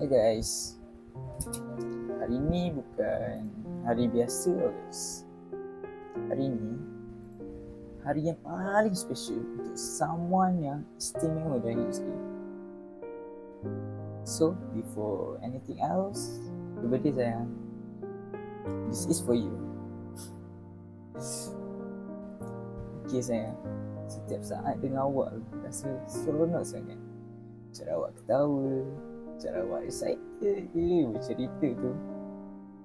Hey guys. Hari ni bukan hari biasa guys. Hari ni Hari yang paling special untuk someone yang istimewa dalam hidup saya. So, before anything else birthday sayang This is for you. Okay sayang. Setiap saat dengan awak Rasa seronok sangat. Cara awak ketawa Cara awak excited Gila bercerita tu.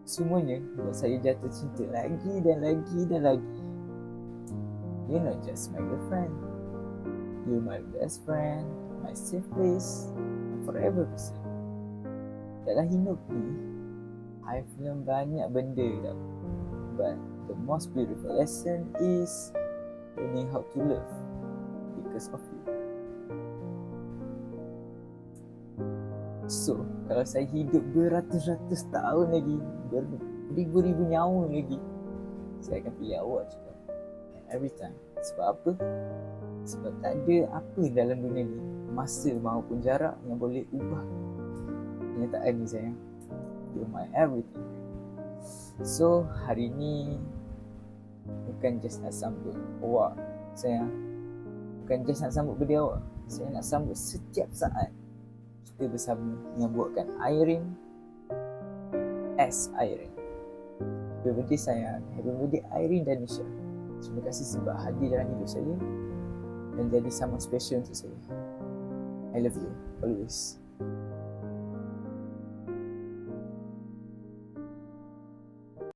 Semuanya buat saya jatuh cinta lagi dan lagi dan lagi. You're not just my girlfriend. You're my best friend My safe place forever person. Dalam hidup ni I've learned banyak benda tau. But the most beautiful lesson is Learning how to love Because of you So, kalau saya hidup beratus-ratus tahun lagi, beribu-ribu nyawa lagi, saya akan pilih awak juga. Every time. Sebab apa? Sebab tak ada apa dalam dunia ni, masa maupun jarak yang boleh ubah kenyataan ni sayang. You're my everything. So, hari ni bukan just nak sambut awak sayang. Bukan just nak sambut birthday awak. Saya nak sambut setiap saat kita bersama yang buatkan Irene as Irene. Happy birthday sayang. Happy birthday Irene dan Nisha. Terima kasih sebab hadir dalam hidup saya dan jadi sama special untuk saya. I love you always.